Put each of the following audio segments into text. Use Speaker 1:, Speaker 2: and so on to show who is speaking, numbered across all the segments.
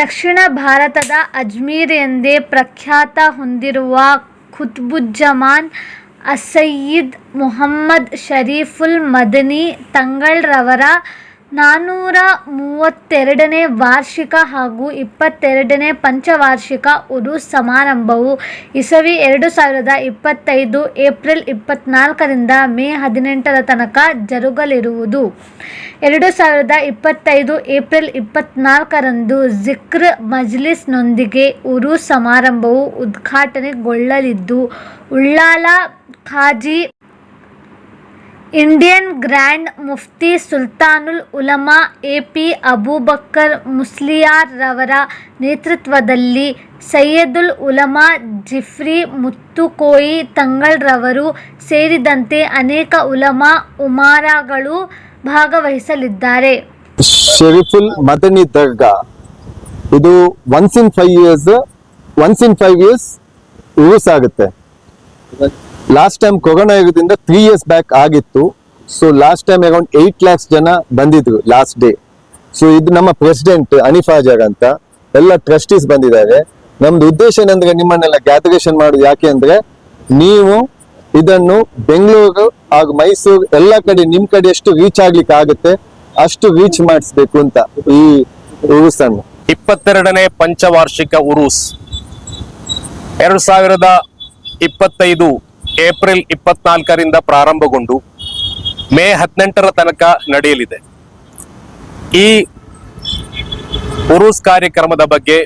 Speaker 1: ದಕ್ಷಿಣ ಭಾರತದ ಅಜ್ಮೀರ್ ಎಂದೇ ಪ್ರಖ್ಯಾತ ಹೊಂದಿರುವ ಖುತ್ಬುಜ್ಜಮಾನ್ ಅಸ್ಸಯ್ಯಿದ್ ಮುಹಮ್ಮದ್ ಶರೀಫುಲ್ ಮದನಿ ತಂಗಳ್ರವರ ನಾನ್ನೂರ ಮೂವತ್ತೆರಡನೇ ವಾರ್ಷಿಕ ಹಾಗೂ ಇಪ್ಪತ್ತೆರಡನೇ ಪಂಚವಾರ್ಷಿಕ ಉರು ಸಮಾರಂಭವು ಇಸವಿ ಎರಡು ಸಾವಿರದ ಇಪ್ಪತ್ತೈದು ಏಪ್ರಿಲ್ ಇಪ್ಪತ್ತ್ನಾಲ್ಕರಿಂದ ಮೇ ಹದಿನೆಂಟರ ತನಕ ಜರುಗಲಿರುವುದು. ಎರಡು ಸಾವಿರದ ಇಪ್ಪತ್ತೈದು ಏಪ್ರಿಲ್ ಇಪ್ಪತ್ತ್ನಾಲ್ಕರಂದು ಜಿಕ್ರ್ ಮಜ್ಲಿಸ್ನೊಂದಿಗೆ ಉರು ಸಮಾರಂಭವು ಉದ್ಘಾಟನೆಗೊಳ್ಳಲಿದ್ದು, ಉಳ್ಳಾಲ ಖಾಜಿ ಇಂಡಿಯನ್ ಗ್ರ್ಯಾಂಡ್ ಮುಫ್ತಿ ಸುಲ್ತಾನುಲ್ ಉಲಮಾ, ಎ ಪಿ ಅಬೂಬಕ್ಕರ್ ಮುಸ್ಲಿಯಾರ್ರವರ ನೇತೃತ್ವದಲ್ಲಿ ಸಯ್ಯದುಲ್ ಉಲಮಾ ಜಿಫ್ರಿ ಮುತ್ತುಕೋಯಿ ತಂಗಳ್ರವರು ಸೇರಿದಂತೆ ಅನೇಕ ಉಲಮಾ ಉಮಾರಾಗಳು ಭಾಗವಹಿಸಲಿದ್ದಾರೆ.
Speaker 2: ಶರೀಫುಲ್ ಮದನಿ ದರ್ಗಾ. ಇದು once in five years once in five years use ಆಗುತ್ತೆ ಲಾಸ್ಟ್ ಟೈಮ್ ಕೊರೋನಾ ಇರೋದ್ರಿಂದ ತ್ರೀ ಇಯರ್ಸ್ ಬ್ಯಾಕ್ ಆಗಿತ್ತು. So last time account eight lakhs ಜನ ಬಂದಿದ್ರು ಲಾಸ್ಟ್ ಡೇ ಸೊ ಇದು ನಮ್ಮ ಪ್ರೆಸಿಡೆಂಟ್ ಅನಿಫಾಜರ್ ಅಂತ. ಎಲ್ಲ ಟ್ರಸ್ಟೀಸ್ ಬಂದಿದ್ದಾರೆ. ನಮ್ದು ಉದ್ದೇಶ ಏನಂದ್ರೆ ನಿಮ್ಮನ್ನೆಲ್ಲ ಗ್ಯಾದರೇಷನ್ ಮಾಡೋದು ಯಾಕೆ ಅಂದ್ರೆ ನೀವು ಇದನ್ನು ಬೆಂಗಳೂರು ಹಾಗೂ ಮೈಸೂರು ಎಲ್ಲ ಕಡೆ ನಿಮ್ ಕಡೆ ಎಷ್ಟು ರೀಚ್ ಆಗ್ಲಿಕ್ಕೆ ಆಗುತ್ತೆ. ಅಷ್ಟು ರೀಚ್ ಮಾಡಿಸ್ಬೇಕು ಅಂತ ಈ ಉರುಸ್ ಅನ್ನು
Speaker 3: ಇಪ್ಪತ್ತೆರಡನೇ ಪಂಚವಾರ್ಷಿಕ ಉರುಸ್. ಎರಡು ಸಾವಿರದ ಇಪ್ಪತ್ತೈದು ಏಪ್ರಿಲ್ ಇಪ್ಪತ್ನಾಲ್ಕರಿಂದ ಪ್ರಾರಂಭಗೊಂಡು ಮೇ ಹದಿನೆಂಟರ ತನಕ ನಡೆಯಲಿದೆ. ಈ ಉರುಸ್ ಕಾರ್ಯಕ್ರಮದ ಬಗ್ಗೆ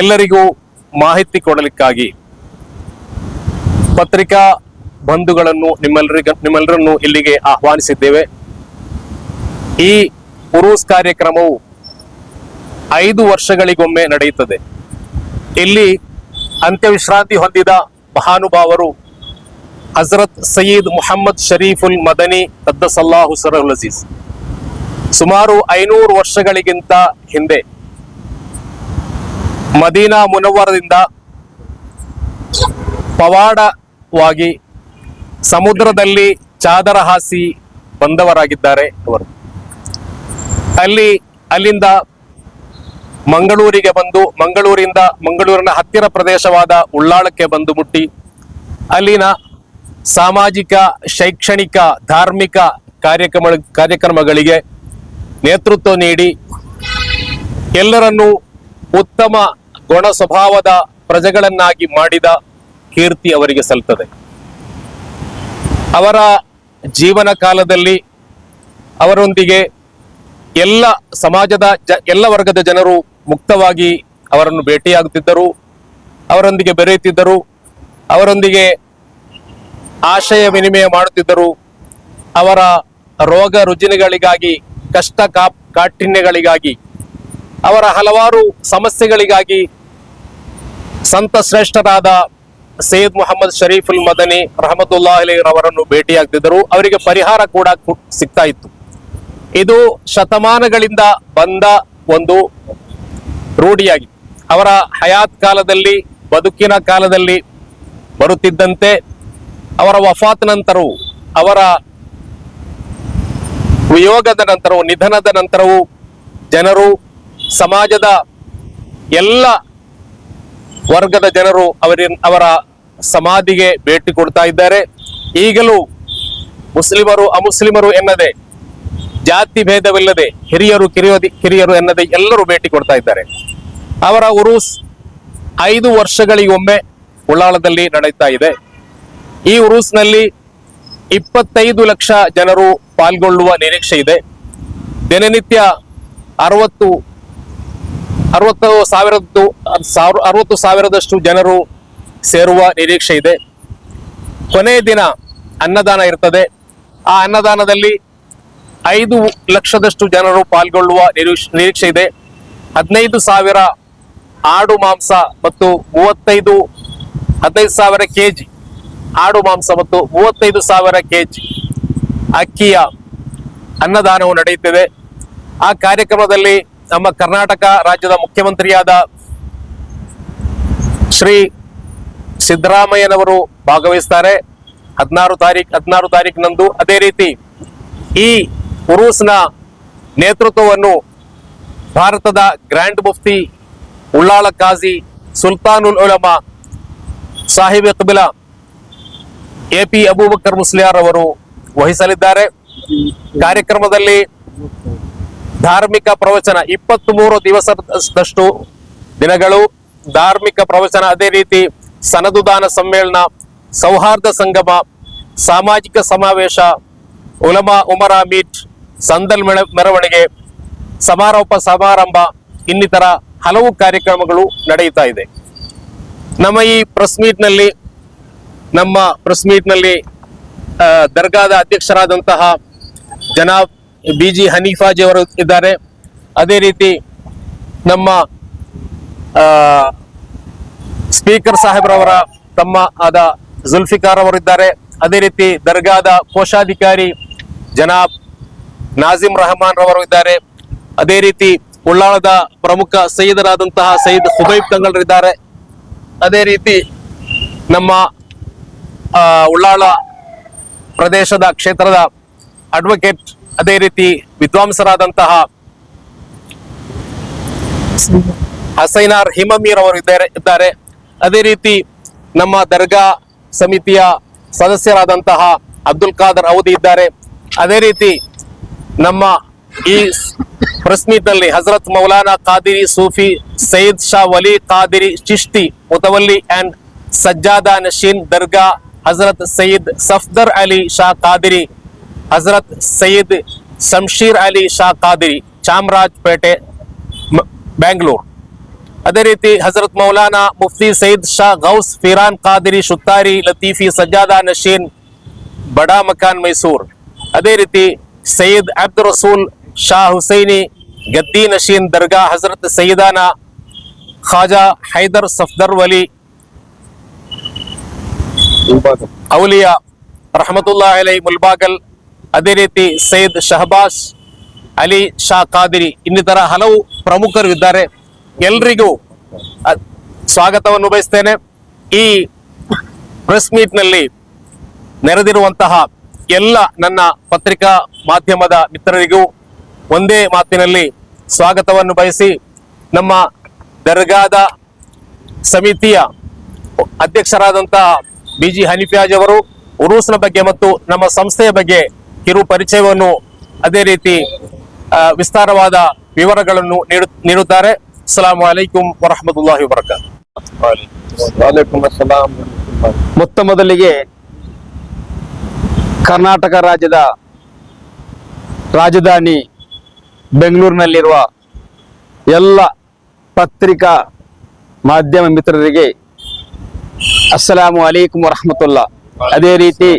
Speaker 3: ಎಲ್ಲರಿಗೂ ಮಾಹಿತಿ ಕೊಡಲಿಕ್ಕಾಗಿ ಪತ್ರಿಕಾ ಬಂಧುಗಳನ್ನು ನಿಮ್ಮೆಲ್ಲರಿಗ ನಿಮ್ಮೆಲ್ಲರನ್ನು ಇಲ್ಲಿಗೆ ಆಹ್ವಾನಿಸಿದ್ದೇವೆ. ಈ ಉರುಸ್ ಕಾರ್ಯಕ್ರಮವು ಐದು ವರ್ಷಗಳಿಗೊಮ್ಮೆ ನಡೆಯುತ್ತದೆ. ಇಲ್ಲಿ ಅಂತ್ಯವಿಶ್ರಾಂತಿ ಹೊಂದಿದ ಮಹಾನುಭಾವರು ಹಜರತ್ ಸಯೀದ್ ಮುಹಮ್ಮದ್ ಶರೀಫುಲ್ ಮದನಿ ಅದ್ದಸಲ್ಲಾಹು ಸರಹುಲ್ ಅಜೀಜ್. ಸುಮಾರು ಐನೂರು ವರ್ಷಗಳಿಗಿಂತ ಹಿಂದೆ ಮದೀನಾ ಮುನವರದಿಂದ ಪವಾಡವಾಗಿ ಸಮುದ್ರದಲ್ಲಿ ಚಾದರ ಹಾಸಿ ಬಂದವರಾಗಿದ್ದಾರೆ ಅವರು. ಅಲ್ಲಿ ಅಲ್ಲಿಂದ ಮಂಗಳೂರಿಗೆ ಬಂದು ಮಂಗಳೂರಿಂದ ಮಂಗಳೂರಿನ ಹತ್ತಿರ ಪ್ರದೇಶವಾದ ಉಳ್ಳಾಳಕ್ಕೆ ಬಂದು ಮುಟ್ಟಿ. ಅಲ್ಲಿನ ಸಾಮಾಜಿಕ, ಶೈಕ್ಷಣಿಕ, ಧಾರ್ಮಿಕ ಕಾರ್ಯಕ್ರಮ, ಕಾರ್ಯಕ್ರಮಗಳಿಗೆ ನೇತೃತ್ವ ನೀಡಿ ಎಲ್ಲರನ್ನೂ ಉತ್ತಮ ಗುಣ ಸ್ವಭಾವದ ಪ್ರಜೆಗಳನ್ನಾಗಿ ಮಾಡಿದ ಕೀರ್ತಿ ಅವರಿಗೆ ಸಲ್ತದೆ. ಅವರ ಜೀವನ ಕಾಲದಲ್ಲಿ ಅವರೊಂದಿಗೆ ಎಲ್ಲ ಸಮಾಜದ ಎಲ್ಲ ವರ್ಗದ ಜನರು ಮುಕ್ತವಾಗಿ ಅವರನ್ನು ಭೇಟಿಯಾಗುತ್ತಿದ್ದರು, ಅವರೊಂದಿಗೆ ಬೆರೆಯುತ್ತಿದ್ದರು, ಅವರೊಂದಿಗೆ ಆಶಯ ವಿನಿಮಯ ಮಾಡುತ್ತಿದ್ದರು. ಅವರ ರೋಗ ರುಜಿನಗಳಿಗಾಗಿ, ಕಷ್ಟ ಕಾ, ಕಾಠಿಣ್ಯಗಳಿಗಾಗಿ, ಅವರ ಹಲವಾರು ಸಮಸ್ಯೆಗಳಿಗಾಗಿ ಸಂತ ಶ್ರೇಷ್ಠರಾದ ಸೈಯದ್ ಮೊಹಮ್ಮದ್ ಶರೀಫುಲ್ ಮದನಿ ರಹಮತುಲ್ಲಾ ಅವರನ್ನು ಭೇಟಿಯಾಗ್ತಿದ್ದರು ಅವರಿಗೆ ಪರಿಹಾರ ಕೂಡ ಸಿಗ್ತಾ ಇತ್ತು. ಇದು ಶತಮಾನಗಳಿಂದ ಬಂದ ಒಂದು ರೂಢಿಯಾಗಿತ್ತು ಅವರ ಹಯಾತ್ ಕಾಲದಲ್ಲಿ, ಬದುಕಿನ ಕಾಲದಲ್ಲಿ ಬರುತ್ತಿದ್ದಂತೆ ಅವರ ವಫಾತ್ ನಂತರವೂ, ಅವರ ವಿಯೋಗದ ನಂತರವೂ, ನಿಧನದ ನಂತರವೂ ಜನರು, ಸಮಾಜದ ಎಲ್ಲ ವರ್ಗದ ಜನರು ಅವರ ಅವರ ಸಮಾಧಿಗೆ ಭೇಟಿ ಕೊಡ್ತಾ ಇದ್ದಾರೆ. ಈಗಲೂ ಮುಸ್ಲಿಮರು ಅಮುಸ್ಲಿಮರು ಎನ್ನದೆ, ಜಾತಿ ಭೇದವಿಲ್ಲದೆ ಹಿರಿಯರು ಕಿರಿಯ ಕಿರಿಯರು ಎನ್ನದೆ ಎಲ್ಲರೂ ಭೇಟಿ ಕೊಡ್ತಾ ಇದ್ದಾರೆ. ಅವರ ಉರೂಸ್ ಐದು ವರ್ಷಗಳಿಗೊಮ್ಮೆ ಉಳ್ಳಾಳದಲ್ಲಿ ನಡೆಯುತ್ತಾ ಇದೆ. ಈ ಉರೂಸ್ನಲ್ಲಿ ಇಪ್ಪತ್ತೈದು ಲಕ್ಷ ಜನರು ಪಾಲ್ಗೊಳ್ಳುವ ನಿರೀಕ್ಷೆ ಇದೆ. ದಿನನಿತ್ಯ ಅರವತ್ತು ಅರವತ್ತು ಸಾವಿರದ್ದು, ಸಾವಿರ, ಅರವತ್ತು ಸಾವಿರದಷ್ಟು ಜನರು ಸೇರುವ ನಿರೀಕ್ಷೆ ಇದೆ. ಕೊನೆಯ ದಿನ ಅನ್ನದಾನ ಇರ್ತದೆ. ಆ ಅನ್ನದಾನದಲ್ಲಿ ಐದು ಲಕ್ಷದಷ್ಟು ಜನರು ಪಾಲ್ಗೊಳ್ಳುವ ನಿರೀಕ್ಷ- ನಿರೀಕ್ಷೆ ಇದೆ. ಹದಿನೈದು ಸಾವಿರ ಆಡು ಮಾಂಸ ಮತ್ತು ಮೂವತ್ತೈದು ಹದಿನೈದು ಸಾವಿರ ಕೆಜಿ. ಆಡು ಮಾಂಸ ಮತ್ತು ಮೂವತ್ತೈದು ಸಾವಿರ ಕೆಜಿ. ಅಕ್ಕಿಯ ಅನ್ನದಾನವು ನಡೆಯುತ್ತಿದೆ. ಆ ಕಾರ್ಯಕ್ರಮದಲ್ಲಿ ನಮ್ಮ ಕರ್ನಾಟಕ ರಾಜ್ಯದ ಮುಖ್ಯಮಂತ್ರಿಯಾದ ಶ್ರೀ ಸಿದ್ದರಾಮಯ್ಯನವರು ಭಾಗವಹಿಸ್ತಾರೆ. ಹದಿನಾರು ತಾರೀಕು ಹದಿನಾರು ತಾರೀಕಿನಂದು ಅದೇ ರೀತಿ ಈ ಉರುಸ್ನ ನೇತೃತ್ವವನ್ನು ಭಾರತದ ಗ್ರ್ಯಾಂಡ್ ಮುಫ್ತಿ ಉಳ್ಳಾಳ ಕಾಜಿ ಸುಲ್ತಾನುಲ್ ಉಲಮಾ, ಸಾಹಿಬ್ ಕಬಿಲ ಎ ಪಿ ಅಬೂಬಕರ್ ಮುಸ್ಲಿಯಾರ್ ಅವರು ವಹಿಸಲಿದ್ದಾರೆ. ಕಾರ್ಯಕ್ರಮದಲ್ಲಿ ಧಾರ್ಮಿಕ ಪ್ರವಚನ ಇಪ್ಪತ್ತ್ ಮೂರು ದಿವಸದಷ್ಟು ದಿನಗಳು ಧಾರ್ಮಿಕ ಪ್ರವಚನ. ಅದೇ ರೀತಿ ಸನದುದಾನ ಸಮ್ಮೇಳನ, ಸೌಹಾರ್ದ ಸಂಗಮ, ಸಾಮಾಜಿಕ ಸಮಾವೇಶ, ಉಲಮಾ ಉಮರಾ ಮೀಟ್, ಸಂದಲ್ ಮೆರವಣಿಗೆ, ಸಮಾರೋಪ ಸಮಾರಂಭ, ಇನ್ನಿತರ ಹಲವು ಕಾರ್ಯಕ್ರಮಗಳು ನಡೆಯುತ್ತಾ ಇದೆ. ನಮ್ಮ ಈ ಪ್ರೆಸ್ ಮೀಟ್ನಲ್ಲಿ ನಮ್ಮ ಪ್ರೆಸ್ ಮೀಟ್ನಲ್ಲಿ ದರ್ಗಾದ ಅಧ್ಯಕ್ಷರಾದಂತಹ ಜನಾಬ್ ಬಿ ಜಿ ಹನೀಫಾಜಿ ಅವರು ಇದ್ದಾರೆ. ಅದೇ ರೀತಿ ನಮ್ಮ ಸ್ಪೀಕರ್ ಸಾಹೇಬ್ರವರ ತಮ್ಮ ಆದ ಜುಲ್ಫಿಕಾರ್ ಅವರಿದ್ದಾರೆ ಅದೇ ರೀತಿ ದರ್ಗಾದ ಕೋಶಾಧಿಕಾರಿ ಜನಾಬ್ ನಾಜಿಮ್ ರಹಮಾನ್ ರವರು ಇದ್ದಾರೆ. ಅದೇ ರೀತಿ ಉಳ್ಳಾಳದ ಪ್ರಮುಖ ಸೈಯದರಾದಂತಹ ಸೈಯದ್ ಹುಬೈಬ್ ತಂಗಳರಿದ್ದಾರೆ ಅದೇ ರೀತಿ ನಮ್ಮ ಉಳ್ಳಾಳ ಪ್ರದೇಶದ ಕ್ಷೇತ್ರದ ಅಡ್ವೊಕೇಟ್ ಅದೇ ರೀತಿ ವಿದ್ವಾಂಸರಾದಂತಹ ಹಸೈನಾರ್ ಹಿಮಮೀರ್ ಅವರು ಇದ್ದಾರೆ ಇದ್ದಾರೆ. ಅದೇ ರೀತಿ ನಮ್ಮ ದರ್ಗಾ ಸಮಿತಿಯ ಸದಸ್ಯರಾದಂತಹ ಅಬ್ದುಲ್ ಖಾದರ್ ಅವಧಿ ಇದ್ದಾರೆ. ಅದೇ ರೀತಿ ನಮ್ಮ ಈ ಪ್ರೆಸ್ ಹಜರತ್ ಮೌಲಾನಾ ಖಾದಿರಿ ಸೂಫಿ ಸೈಯದ್ ಶಾ ವಲಿ ಖಾದಿರಿ ಚಿಶ್ತಿ ಮುತವಲ್ಲಿ ಅಂಡ್ ಸಜ್ಜಾದಾ ನಶೀನ್ ದರ್ಗಾ, ಹಜರತ್ ಸಯೀದ್ ಸಫ್ದರ್ ಅಲಿ ಶಾ ಖಾದಿರಿ ಹಜರತ್ ಸಯೀದ್ ಶಂಶೀರ್ ಅಲಿ ಶಾ ಖಾದಿರಿ ಚಾಮರಾಜಪೇಟೆ ಬ್ಯಾಂಗ್ಳೂರ್. ಅದೇ ರೀತಿ ಹಜರತ್ ಮೌಲಾನಾ ಮುಫ್ತಿ ಸಯೀದ್ ಶಾ ಗೌಸ್ ಫಿರಾನ್ ಖಾದಿರಿ ಶುತ್ತಾರಿ ಲತೀಫಿ ಸಜ್ಜಾದ ನಶೀನ್ ಬಡಾ ಮಕಾನ್ ಮೈಸೂರ್. ಅದೇ ರೀತಿ ಸೈಯದ್ ಅಬ್ದುಲ್ ರಸೂಲ್ ಶಾ ಹುಸೈನಿ, ಗದ್ದಿ ನಶೀನ್ ದರ್ಗಾ ಹಜರತ್ ಸೈದಾನ ಖಾಜಾ ಹೈದರ್ ಸಫ್ದರ್ ವಲಿ, ಔಲಿಯಾ ರಹಮತುಲ್ಲಾ ಅಲೈ ಮುಲ್ಬಾಗಲ್, ಅದೇ ರೀತಿ ಸೈಯದ್ ಶಹಬಾಸ್ ಅಲಿ ಶಾ ಖಾದಿರಿ, ಇನ್ನಿತರ ಹಲವು ಪ್ರಮುಖರು ಇದ್ದಾರೆ. ಎಲ್ರಿಗೂ ಸ್ವಾಗತವನ್ನು ಬಯಸ್ತೇನೆ. ಈ ಪ್ರೆಸ್ ಮೀಟ್ನಲ್ಲಿ ನೆರೆದಿರುವಂತಹ ಎಲ್ಲ ನನ್ನ ಪತ್ರಿಕಾ ಮಾಧ್ಯಮದ ಮಿತ್ರರಿಗೂ ಒಂದೇ ಮಾತಿನಲ್ಲಿ ಸ್ವಾಗತವನ್ನು ಬಯಸಿ ನಮ್ಮ ದರ್ಗಾದ ಸಮಿತಿಯ ಅಧ್ಯಕ್ಷರಾದಂತಹ ಬಿ ಜಿ ಹನಿಫ್ಯಾಜ್ ಅವರು ಉರೂಸ್ನ ಬಗ್ಗೆ ಮತ್ತು ನಮ್ಮ ಸಂಸ್ಥೆಯ ಬಗ್ಗೆ ಕಿರು ಪರಿಚಯವನ್ನು ಅದೇ ರೀತಿ ವಿಸ್ತಾರವಾದ ವಿವರಗಳನ್ನು ನೀಡು- ನೀಡುತ್ತಾರೆ. ಅಸ್ಸಲಾಮು ಅಲೈಕುಂ ವರಹಮತುಲ್ಲಾಹಿ ವಬರಕಾತ್.
Speaker 4: ಮೊತ್ತ ಮೊದಲಿಗೆ ಕರ್ನಾಟಕ ರಾಜ್ಯದ ರಾಜಧಾನಿ ಬೆಂಗಳೂರಿನಲ್ಲಿರುವ ಎಲ್ಲ ಪತ್ರಿಕಾ ಮಾಧ್ಯಮ ಮಿತ್ರರಿಗೆ ಅಸ್ಸಲಾಮು ಅಲೈಕುಮ್ ವರಹಮತುಲ್ಲಾ. ಅದೇ ರೀತಿ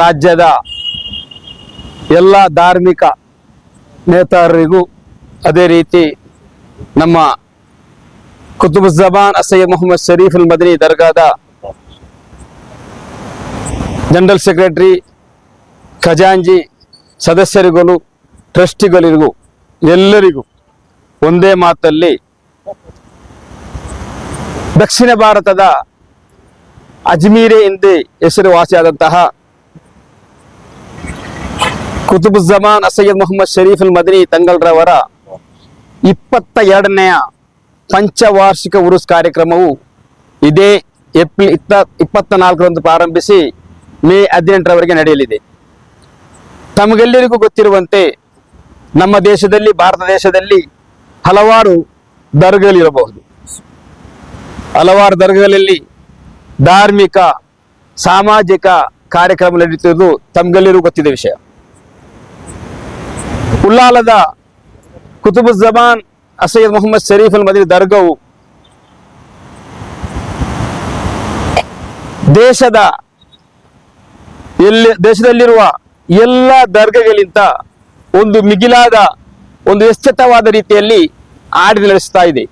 Speaker 4: ರಾಜ್ಯದ ಎಲ್ಲ ಧಾರ್ಮಿಕ ನೇತಾರರಿಗೂ ಅದೇ ರೀತಿ ನಮ್ಮ ಕುತುಬ್ ಜಬಾನ್ ಅಸಯ್ಯದ್ ಮೊಹಮ್ಮದ್ ಶರೀಫ್ ಅಲ್ ಮದನಿ ದರ್ಗಾದ ಜನರಲ್ ಸೆಕ್ರೆಟರಿ ಖಜಾಂಜಿ ಸದಸ್ಯರಿಗೂ, ಟ್ರಸ್ಟಿಗಳಿಗೂ, ಎಲ್ಲರಿಗೂ ಒಂದೇ ಮಾತಲ್ಲಿ ದಕ್ಷಿಣ ಭಾರತದ ಅಜ್ಮೀರೆ ಎಂದೇ ಹೆಸರುವಾಸಿಯಾದಂತಹ ಕುತುಬುಜಮಾನ್ ಅಸಯ್ಯದ್ ಮೊಹಮ್ಮದ್ ಶರೀಫ್ ಅಲ್ ಮದನಿ ತಂಗಲ್ರವರ ಇಪ್ಪತ್ತ ಎರಡನೆಯ ಪಂಚವಾರ್ಷಿಕ ಉರುಸ್ ಕಾರ್ಯಕ್ರಮವು ಇದೇ ಏಪ್ರಿಲ್ ಇತ್ತ ಇಪ್ಪತ್ತ ನಾಲ್ಕರಂದು ಪ್ರಾರಂಭಿಸಿ ಮೇ ಹದಿನೆಂಟರವರೆಗೆ ನಡೆಯಲಿದೆ. ತಮಗೆಲ್ಲರಿಗೂ ಗೊತ್ತಿರುವಂತೆ ನಮ್ಮ ದೇಶದಲ್ಲಿ, ಭಾರತ ದೇಶದಲ್ಲಿ ಹಲವಾರು ದರ್ಗಗಳಿರಬಹುದು. ಹಲವಾರು ದರ್ಗಗಳಲ್ಲಿ ಧಾರ್ಮಿಕ, ಸಾಮಾಜಿಕ ಕಾರ್ಯಕ್ರಮ ನಡೆಯುತ್ತಿರುವುದು ತಮಗೆಲ್ಲರಿಗೂ ಗೊತ್ತಿದೆ ವಿಷಯ. ಉಲ್ಲಾಲದ ಕುತುಬ್ ಅಸೈದ್ ಮೊಹಮ್ಮದ್ ಶರೀಫ್ ಅಲ್ ದರ್ಗಾವು ದರ್ಗವು ದೇಶದ ಎಲ್ಲಿ ದೇಶದಲ್ಲಿರುವ ಎಲ್ಲ ದರ್ಗಗಳಿಂತ ಒಂದು ಮಿಗಿಲಾದ ಒಂದು ಎಚ್ಚೆತ್ತವಾದ ರೀತಿಯಲ್ಲಿ ಆಡಿ ನಡೆಸ್ತಾ ಇದೆ.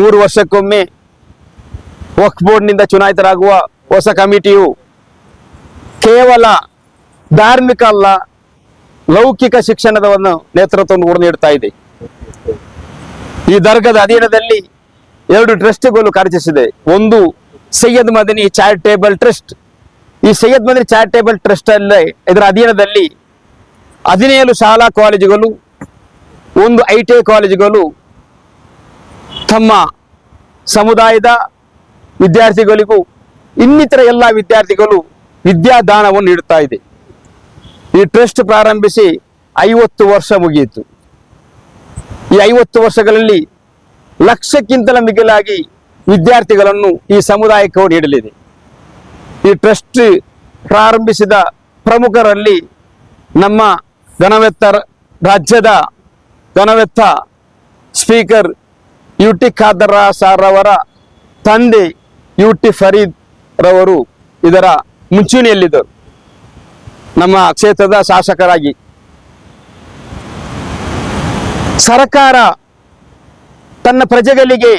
Speaker 4: ಮೂರು ವರ್ಷಕ್ಕೊಮ್ಮೆ ವಕ್ಫ್ ಬೋರ್ಡ್ನಿಂದ ಚುನಾಯಿತರಾಗುವ ಹೊಸ ಕಮಿಟಿಯು ಕೇವಲ ಧಾರ್ಮಿಕ ಅಲ್ಲ, ಲೌಕಿಕ ಶಿಕ್ಷಣದವನ್ನು ನೇತೃತ್ವವನ್ನು ಕೂಡ ನೀಡ್ತಾ ಇದೆ. ಈ ದರ್ಗದ ಅಧೀನದಲ್ಲಿ ಎರಡು ಟ್ರಸ್ಟ್ಗಳು ಕಾರ್ಯಚರಿಸಿದೆ. ಒಂದು ಸೈಯದ್ ಮದನಿ ಚಾರಿಟೇಬಲ್ ಟ್ರಸ್ಟ್ ಈ ಸೈಯದ್ ಮಂದಿರ್ ಚಾರಿಟೇಬಲ್ ಟ್ರಸ್ಟ್ ಅಲ್ಲೇ, ಇದರ ಅಧೀನದಲ್ಲಿ ಹದಿನೇಳು ಶಾಲಾ ಕಾಲೇಜುಗಳು, ಒಂದು ಐ ಟಿ ಐ ಕಾಲೇಜುಗಳು, ತಮ್ಮ ಸಮುದಾಯದ ವಿದ್ಯಾರ್ಥಿಗಳಿಗೂ ಇನ್ನಿತರ ಎಲ್ಲ ವಿದ್ಯಾರ್ಥಿಗಳು ವಿದ್ಯಾದಾನವನ್ನು ನೀಡುತ್ತಾ ಇದೆ. ಈ ಟ್ರಸ್ಟ್ ಪ್ರಾರಂಭಿಸಿ ಐವತ್ತು ವರ್ಷ ಮುಗಿಯಿತು. ಈ ಐವತ್ತು ವರ್ಷಗಳಲ್ಲಿ ಲಕ್ಷಕ್ಕಿಂತಲ ಮಿಗಿಲಾಗಿ ವಿದ್ಯಾರ್ಥಿಗಳನ್ನು ಈ ಸಮುದಾಯಕ್ಕೆ ನೀಡಲಿದೆ. ಈ ಟ್ರಸ್ಟ್ ಪ್ರಾರಂಭಿಸಿದ ಪ್ರಮುಖರಲ್ಲಿ ನಮ್ಮ ಗಣವೆತ್ತ ರಾಜ್ಯದ ಗಣವೆತ್ತ speaker U T Khader sir ಅವರ ತಂದೆ ಯು ಟಿ ಫರೀದ್ ರವರು ಇದರ ಮುಂಚೂಣಿಯಲ್ಲಿದ್ದರು. ನಮ್ಮ ಕ್ಷೇತ್ರದ ಶಾಸಕರಾಗಿ. ಸರ್ಕಾರ ತನ್ನ ಪ್ರಜೆಗಳಿಗೆ,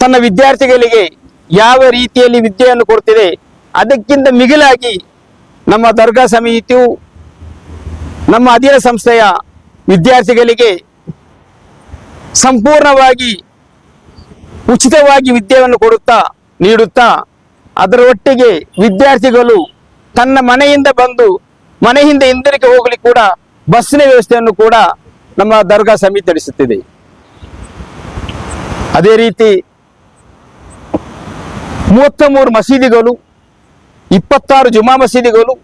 Speaker 4: ತನ್ನ ವಿದ್ಯಾರ್ಥಿಗಳಿಗೆ ಯಾವ ರೀತಿಯಲ್ಲಿ ವಿದ್ಯೆಯನ್ನು ಕೊಡ್ತಿದೆ, ಅದಕ್ಕಿಂತ ಮಿಗಿಲಾಗಿ ನಮ್ಮ ದರ್ಗಾ ಸಮಿತಿಯು, ನಮ್ಮ ಅಧೀನ ಸಂಸ್ಥೆಯ ವಿದ್ಯಾರ್ಥಿಗಳಿಗೆ ಸಂಪೂರ್ಣವಾಗಿ ಉಚಿತವಾಗಿ ವಿದ್ಯೆಯನ್ನು ಕೊಡುತ್ತಾ, ನೀಡುತ್ತಾ, ಅದರ ಒಟ್ಟಿಗೆ ವಿದ್ಯಾರ್ಥಿಗಳು ತನ್ನ ಮನೆಯಿಂದ ಬಂದು, ಮನೆಯಿಂದ ಹಿಂದಿರುಗಿ ಹೋಗಲಿ ಕೂಡ ಬಸ್ಸಿನ ವ್ಯವಸ್ಥೆಯನ್ನು ಕೂಡ ನಮ್ಮ ದರ್ಗಾ ಸಮಿತಿ ನಡೆಸುತ್ತಿದೆ. ಅದೇ ರೀತಿ ಮೂವತ್ತ ಮೂರು ಮಸೀದಿಗಳು, ಇಪ್ಪತ್ತಾರು ಜುಮಾ ಮಸೀದಿಗಳು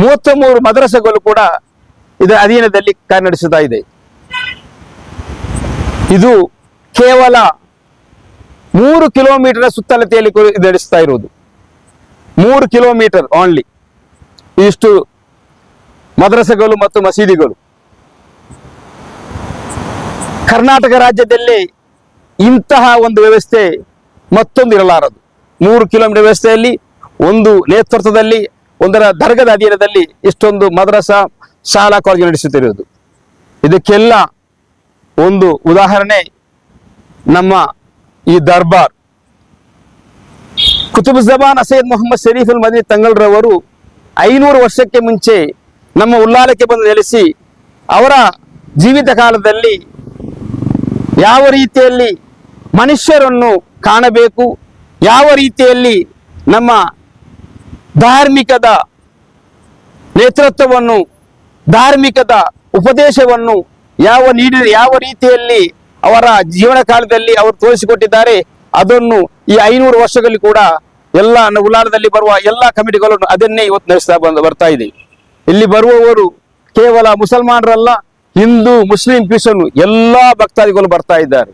Speaker 4: ಮೂವತ್ತ ಮೂರು ಮದ್ರಸೆಗಳು ಕೂಡ ಇದರ ಅಧೀನದಲ್ಲಿ ಕಾರ್ಯನಡೆಸುತ್ತಾ ಇದೆ. ಇದು ಕೇವಲ ಮೂರು ಕಿಲೋಮೀಟರ್ ಸುತ್ತಲತೆಯಲ್ಲಿ ನಡೆಸ್ತಾ ಇರುವುದು. ಮೂರು ಕಿಲೋಮೀಟರ್ ಓನ್ಲಿ ಇಷ್ಟು ಮದ್ರಸಗಳು ಮತ್ತು ಮಸೀದಿಗಳು. ಕರ್ನಾಟಕ ರಾಜ್ಯದಲ್ಲಿ ಇಂತಹ ಒಂದು ವ್ಯವಸ್ಥೆ ಮತ್ತೊಂದು ಇರಲಾರದು. ಮೂರು ಕಿಲೋಮೀಟರ್ ವ್ಯವಸ್ಥೆಯಲ್ಲಿ, ಒಂದು ನೇತೃತ್ವದಲ್ಲಿ, ಒಂದರ ದರ್ಗದ ಅಧೀನದಲ್ಲಿ ಇಷ್ಟೊಂದು ಮದ್ರಸ ಶಾಲಾ ಕಾಲೇಜು ನಡೆಸುತ್ತಿರುವುದು. ಇದಕ್ಕೆಲ್ಲ ಒಂದು ಉದಾಹರಣೆ ನಮ್ಮ ಈ ದರ್ಬಾರ್. ಕುತುಬ್ ಜಬಾನ್ ಅಸೈದ್ ಮೊಹಮ್ಮದ್ ಶರೀಫ್ ಅಲ್ ಮದಿ ತಂಗಲ್ರವರು ಐನೂರು ವರ್ಷಕ್ಕೆ ಮುಂಚೆ ನಮ್ಮ ಉಲ್ಲಾಲಕ್ಕೆ ಬಂದು ನೆಲೆಸಿ ಅವರ ಜೀವಿತ ಕಾಲದಲ್ಲಿ ಯಾವ ರೀತಿಯಲ್ಲಿ ಮನುಷ್ಯರನ್ನು ಕಾಣಬೇಕು. ಯಾವ ರೀತಿಯಲ್ಲಿ ನಮ್ಮ ಧಾರ್ಮಿಕದ ನೇತೃತ್ವವನ್ನು, ಧಾರ್ಮಿಕದ ಉಪದೇಶವನ್ನು ಯಾವ ನೀಡಿ, ಯಾವ ರೀತಿಯಲ್ಲಿ ಅವರ ಜೀವನ ಕಾಲದಲ್ಲಿ ಅವರು ತೋರಿಸಿಕೊಟ್ಟಿದ್ದಾರೆ, ಅದನ್ನು ಈ ಐನೂರು ವರ್ಷಗಳಲ್ಲಿ ಕೂಡ ಎಲ್ಲ ಉಲ್ಲಾಳದಲ್ಲಿ ಬರುವ ಎಲ್ಲ ಕಮಿಟಿಗಳನ್ನು ಅದನ್ನೇ ಇವತ್ತು ನಡೆಸ್ತಾ ಬಂದು, ಬರ್ತಾ ಇದೆ. ಇಲ್ಲಿ ಬರುವವರು ಕೇವಲ ಮುಸಲ್ಮಾನರಲ್ಲ, ಹಿಂದೂ, ಮುಸ್ಲಿಂ, ಕ್ರಿಶ್ಚಿಯನ್, ಎಲ್ಲ ಭಕ್ತಾದಿಗಳು ಬರ್ತಾ ಇದ್ದಾರೆ.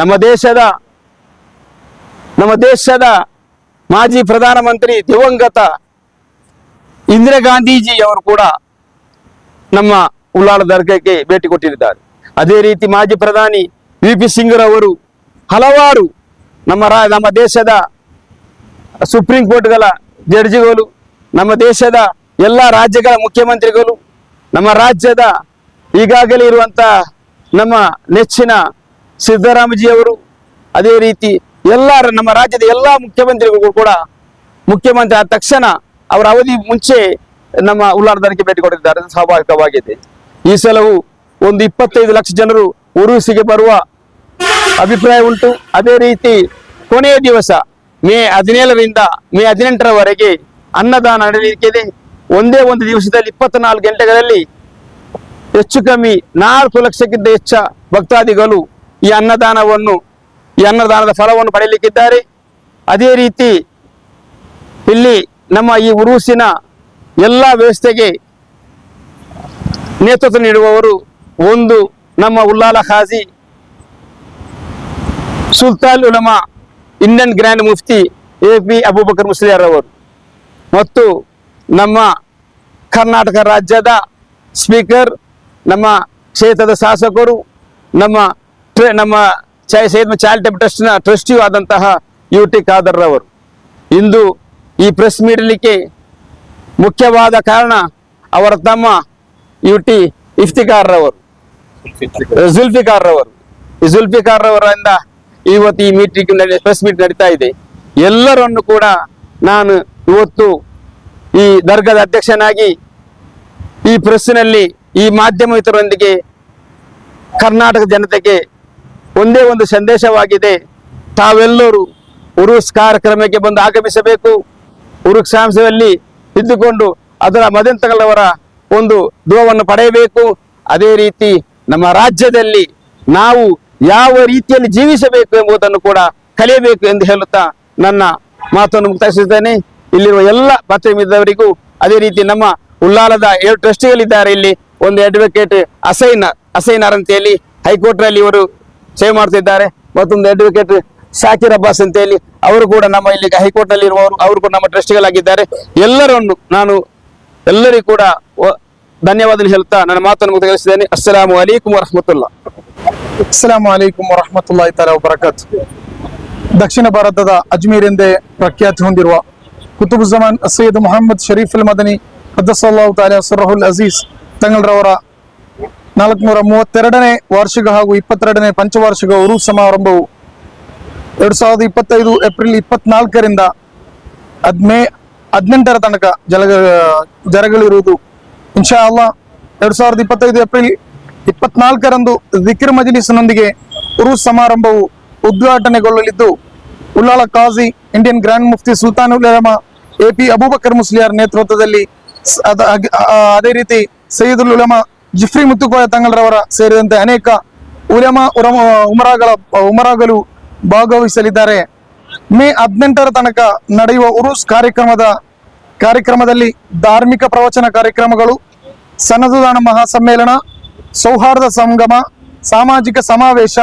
Speaker 4: ನಮ್ಮ ದೇಶದ ನಮ್ಮ ದೇಶದ ಮಾಜಿ ಪ್ರಧಾನಮಂತ್ರಿ ದಿವಂಗತ ಇಂದಿರಾ ಗಾಂಧೀಜಿ ಅವರು ಕೂಡ ನಮ್ಮ ಉಳ್ಳಾಳ ದರ್ಗಕ್ಕೆ ಭೇಟಿ ಕೊಟ್ಟಿದ್ದಾರೆ. ಅದೇ ರೀತಿ ಮಾಜಿ ಪ್ರಧಾನಿ ವಿ ಪಿ ಸಿಂಗ್ರವರು ಹಲವಾರು ನಮ್ಮ ರಾ, ನಮ್ಮ ದೇಶದ ಸುಪ್ರೀಂ ಕೋರ್ಟ್ಗಳ ಜಡ್ಜಿಗಳು, ನಮ್ಮ ದೇಶದ ಎಲ್ಲ ರಾಜ್ಯಗಳ ಮುಖ್ಯಮಂತ್ರಿಗಳು, ನಮ್ಮ ರಾಜ್ಯದ ಈಗಾಗಲೇ ಇರುವಂತ ನಮ್ಮ ನೆಚ್ಚಿನ ಸಿದ್ದರಾಮಜಿಯವರು ಅದೇ ರೀತಿ ಎಲ್ಲ ನಮ್ಮ ರಾಜ್ಯದ ಎಲ್ಲ ಮುಖ್ಯಮಂತ್ರಿಗೂ ಕೂಡ ಮುಖ್ಯಮಂತ್ರಿ ಆದ ತಕ್ಷಣ ಅವರ ಅವಧಿ ಮುಂಚೆ ನಮ್ಮ ಉಲ್ಲಾಳದಕ್ಕೆ ಭೇಟಿ ಕೊಟ್ಟಿದ್ದಾರೆ. ಸ್ವಾಭಾವಿಕವಾಗಿದೆ. ಈ ಸಲವು ಒಂದು ಇಪ್ಪತ್ತೈದು ಲಕ್ಷ ಜನರು ಉರುಸಿಗೆ ಬರುವ ಅಭಿಪ್ರಾಯ ಉಂಟು. ಅದೇ ರೀತಿ ಕೊನೆಯ ದಿವಸ ಮೇ ಹದಿನೇಳರಿಂದ ಮೇ ಹದಿನೆಂಟರವರೆಗೆ ಅನ್ನದಾನ ನಡೆಯಲಿಕ್ಕಿದೆ. ಒಂದೇ ಒಂದು ದಿವಸದಲ್ಲಿ ಇಪ್ಪತ್ನಾಲ್ಕು ಗಂಟೆಗಳಲ್ಲಿ ಹೆಚ್ಚು ಕಮ್ಮಿ ನಾಲ್ಕು ಲಕ್ಷಕ್ಕಿಂತ ಹೆಚ್ಚ ಭಕ್ತಾದಿಗಳು ಈ ಅನ್ನದಾನವನ್ನು ಈ ಅನ್ನದಾನದ ಫಲವನ್ನು ಪಡೆಯಲಿಕ್ಕಿದ್ದಾರೆ. ಅದೇ ರೀತಿ ಇಲ್ಲಿ ನಮ್ಮ ಈ ಉರುಸಿನ ಎಲ್ಲ ವ್ಯವಸ್ಥೆಗೆ ನೇತೃತ್ವ ನೀಡುವವರು ಒಂದು ನಮ್ಮ ಉಲ್ಲಾಲ ಖಾಜಿ ಸುಲ್ತಾನ್ ಉಲಮಾ ಇಂಡಿಯನ್ ಗ್ರ್ಯಾಂಡ್ ಮುಫ್ತಿ ಎ ಪಿ ಅಬೂಬಕರ್ ಮುಸ್ಲಿಯಾರವರು ಮತ್ತು ನಮ್ಮ ಕರ್ನಾಟಕ ರಾಜ್ಯದ ಸ್ಪೀಕರ್ ನಮ್ಮ ಕ್ಷೇತ್ರದ ಶಾಸಕರು, ನಮ್ಮ ನಮ್ಮ ಚೈ- ಸೈದ್ ಚಾರಿಟಬಲ್ ಟ್ರಸ್ಟ್ನ ಟ್ರಸ್ಟಿಯೂ ಆದಂತಹ ಯು ಟಿ ಖಾದರ್ ರವರು ಇಂದು ಈ ಪ್ರೆಸ್ ಮೀಡಲಿಕ್ಕೆ ಮುಖ್ಯವಾದ ಕಾರಣ ಅವರ ತಮ್ಮ ಯು ಟಿ ಇಫ್ತಿಕಾರ್ರವರು. ರವರು ಜುಲ್ಫಿಕಾರ್ ರವರು ಈ ಜುಲ್ಫಿಕಾರ್ ರವರಿಂದ ಇವತ್ತು ಈ ಮೀಟಿಂಗ್ ಪ್ರೆಸ್ ಮೀಟ್ ನಡೀತಾ ಇದೆ. ಎಲ್ಲರನ್ನು ಕೂಡ ನಾನು ಇವತ್ತು ಈ ದರ್ಗದ ಅಧ್ಯಕ್ಷನಾಗಿ ಈ ಪ್ರೆಸ್ನಲ್ಲಿ ಈ ಮಾಧ್ಯಮ ಇತರೊಂದಿಗೆ ಕರ್ನಾಟಕ ಜನತೆಗೆ ಒಂದೇ ಒಂದು ಸಂದೇಶವಾಗಿದೆ. ತಾವೆಲ್ಲರೂ ಉರುಸ್ ಕಾರ್ಯಕ್ರಮಕ್ಕೆ ಬಂದು ಆಗಮಿಸಬೇಕು. ಉರುಕ್ ಸಾಂಸದಲ್ಲಿ ಇದ್ದುಕೊಂಡು ಅದರ ಮದಂತಗಳವರ ಒಂದು ದುವವನ್ನು ಪಡೆಯಬೇಕು. ಅದೇ ರೀತಿ ನಮ್ಮ ರಾಜ್ಯದಲ್ಲಿ ನಾವು ಯಾವ ರೀತಿಯಲ್ಲಿ ಜೀವಿಸಬೇಕು ಎಂಬುದನ್ನು ಕೂಡ ಕಲಿಯಬೇಕು ಎಂದು ಹೇಳುತ್ತಾ ನನ್ನ ಮಾತನ್ನು ಮುಕ್ತಾಯಿಸುತ್ತೇನೆ. ಇಲ್ಲಿರುವ ಎಲ್ಲ ಪತ್ರಿಮಿದ್ದವರಿಗೂ ಅದೇ ರೀತಿ ನಮ್ಮ ಉಳ್ಳಾಲದ ಏಳು ಟ್ರಸ್ಟಿಗಳಿದ್ದಾರೆ. ಇಲ್ಲಿ ಒಂದು ಅಡ್ವೊಕೇಟ್ ಅಸೈನ್, ಅಸೈನರ್ ಅರಂತೆಯಲ್ಲಿ ಹೈಕೋರ್ಟ್ನಲ್ಲಿ ಹೈಕೋರ್ಟ್ನಲ್ಲಿ ಇವರು ಸೇವೆ ಮಾಡ್ತಿದ್ದಾರೆ. ಮತ್ತೊಂದು ಅಡ್ವೊಕೇಟ್ ಶಾಕಿರ್ ಅಬ್ಬಾಸ್ ಅಂತ ಹೇಳಿ ಅವರು ಕೂಡ ನಮ್ಮ ಇಲ್ಲಿ ಹೈಕೋರ್ಟ್ನಲ್ಲಿ ಇರುವವರು ಅವರು ಕೂಡ ನಮ್ಮ ಟ್ರಸ್ಟಿಗಳಾಗಿದ್ದಾರೆ ಎಲ್ಲರನ್ನು ನಾನು ಎಲ್ಲರಿಗೂ ಕೂಡ ಧನ್ಯವಾದ ಹೇಳ್ತಾ ನನ್ನ ಮಾತನ್ನು ಮುಗಿಸಿದ್ದೇನೆ ಅಸ್ಸಲಾಮು ಅಲೈಕುಂ ವರಹಮತುಲ್ಲಾ
Speaker 5: ಅಸ್ಸಲಾಮು ಅಲೈಕುಮ್ ವರಹಮತುಲ್ಲಾ ಇತರ ಬರಕತ್ ದಕ್ಷಿಣ ಭಾರತದ ಅಜ್ಮೀರ್ ಎಂದೇ ಪ್ರಖ್ಯಾತಿ ಹೊಂದಿರುವ ಮೊಹಮ್ಮದ್ ಶರೀಫ್ ಅಲ್ ಮದನಿ ಹದ್ದಸಲ್ಲಾಹು ತಾಲ ರಹುಲ್ ಅಜೀಜ್ ತಂಗಳರವರ ನಾಲ್ಕುನೂರ ಮೂವತ್ತೆರಡನೇ ವಾರ್ಷಿಕ ಹಾಗೂ ಇಪ್ಪತ್ತೆರಡನೇ ಪಂಚವಾರ್ಷಿಕ ಉರು ಸಮಾರಂಭವು ಎರಡ್ ಸಾವಿರದ ಇಪ್ಪತ್ತೈದು ಏಪ್ರಿಲ್ ಇಪ್ಪತ್ನಾಲ್ಕರಿಂದ ಹದ್ಮೇ, ಹದಿನೆಂಟರ ತನಕ ಜಲ ಜರಗಳಿರುವುದು ಇನ್ಶಾ ಅಲ್ಲಾ ಎರಡ್ ಸಾವಿರದ ಇಪ್ಪತ್ತೈದು ಏಪ್ರಿಲ್ ಇಪ್ಪತ್ನಾಲ್ಕರಂದು ದಿಕ್ರ್ ಮಜಲಿಸ್ನೊಂದಿಗೆ ಉರು ಸಮಾರಂಭವು ಉದ್ಘಾಟನೆಗೊಳ್ಳಲಿದ್ದು ಉಲ್ಲಾಳ ಕಾಜಿ, ಇಂಡಿಯನ್ ಗ್ರ್ಯಾಂಡ್ ಮುಫ್ತಿ ಸುಲ್ತಾನ್ ಉಲಮ, ಎ ಪಿ ಅಬೂಬಕರ್ ಮುಸ್ಲಿಯಾರ್ ನೇತೃತ್ವದಲ್ಲಿ ಅದೇ ರೀತಿ ಸೈಯದುಲ್ ಉಲಮ ಜಿಫ್ರಿ ಮುತ್ತುಕೋಯ ತಂಗಳರವರ ಸೇರಿದಂತೆ ಅನೇಕ ಉಲಮ ಉರಮ, ಉಮರಾಗಳ, ಉಮರಾಗಲು ಭಾಗವಹಿಸಲಿದ್ದಾರೆ. ಮೇ ಹದಿನೆಂಟರ ತನಕ ನಡೆಯುವ ಉರುಸ್ ಕಾರ್ಯಕ್ರಮದ, ಕಾರ್ಯಕ್ರಮದಲ್ಲಿ ಧಾರ್ಮಿಕ ಪ್ರವಚನ ಕಾರ್ಯಕ್ರಮಗಳು ಸನ್ನದಾನ ಮಹಾಸಮ್ಮೇಳನ, ಸೌಹಾರ್ದ ಸಂಗಮ, ಸಾಮಾಜಿಕ ಸಮಾವೇಶ,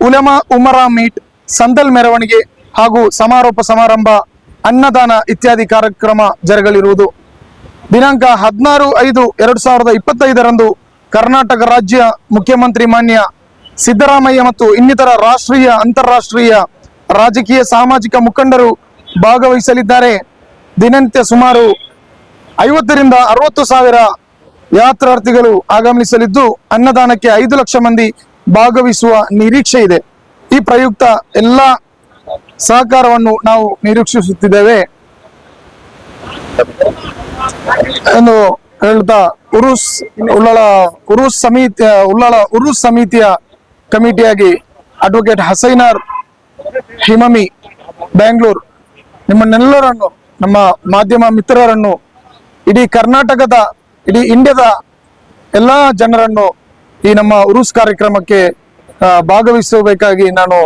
Speaker 5: ಉಲಮಾ ಉಮರಾ ಮೀಟ್ ಸಂದಲ್ ಮೆರವಣಿಗೆ ಹಾಗೂ ಸಮಾರೋಪ ಸಮಾರಂಭ, ಅನ್ನದಾನ ಇತ್ಯಾದಿ ಕಾರ್ಯಕ್ರಮ ಜರಗಲಿರುವುದು. ದಿನಾಂಕ ಹದಿನಾರು ಐದು ಎರಡು ಸಾವಿರದ ಇಪ್ಪತ್ತೈದರಂದು ಕರ್ನಾಟಕ ರಾಜ್ಯ ಮುಖ್ಯಮಂತ್ರಿ ಮಾನ್ಯ ಸಿದ್ದರಾಮಯ್ಯ ಮತ್ತು ಇನ್ನಿತರ ರಾಷ್ಟ್ರೀಯ, ಅಂತಾರಾಷ್ಟ್ರೀಯ ರಾಜಕೀಯ ಸಾಮಾಜಿಕ ಮುಖಂಡರು ಭಾಗವಹಿಸಲಿದ್ದಾರೆ. ದಿನನಿತ್ಯ ಸುಮಾರು ಐವತ್ತರಿಂದ ಅರವತ್ತು ಸಾವಿರ ಯಾತ್ರಾರ್ಥಿಗಳು ಆಗಮಿಸಲಿದ್ದು ಅನ್ನದಾನಕ್ಕೆ ಐದು ಲಕ್ಷ ಮಂದಿ ಭಾಗವಹಿಸುವ ನಿರೀಕ್ಷೆ ಇದೆ. ಈ ಪ್ರಯುಕ್ತ ಎಲ್ಲ ಸಹಕಾರವನ್ನು ನಾವು ನಿರೀಕ್ಷಿಸುತ್ತಿದ್ದೇವೆ. ಎಂದು ಹೇಳ್ತಾ ಉರುಸ್ ಉಳ್ಳಾಳ ಉರುಸ್ ಸಮಿತಿ ಉಳ್ಳಾಳ ಉರುಸ್ ಸಮಿತಿಯ ಕಮಿಟಿಯಾಗಿ ಅಡ್ವೊಕೇಟ್ ಹಸೈನಾರ್ ಹಿಮಮಿ ಬ್ಯಾಂಗ್ಳೂರ್ ನಿಮ್ಮನ್ನೆಲ್ಲರನ್ನು, ನಮ್ಮ ಮಾಧ್ಯಮ ಮಿತ್ರರನ್ನು, ಇಡೀ ಕರ್ನಾಟಕದ, ಇಡೀ ಇಂಡಿಯಾದ ಎಲ್ಲ ಜನರನ್ನು ಈ ನಮ್ಮ ಉರುಸ್ ಕಾರ್ಯಕ್ರಮಕ್ಕೆ ಭಾಗವಹಿಸಬೇಕಾಗಿ ನಾನು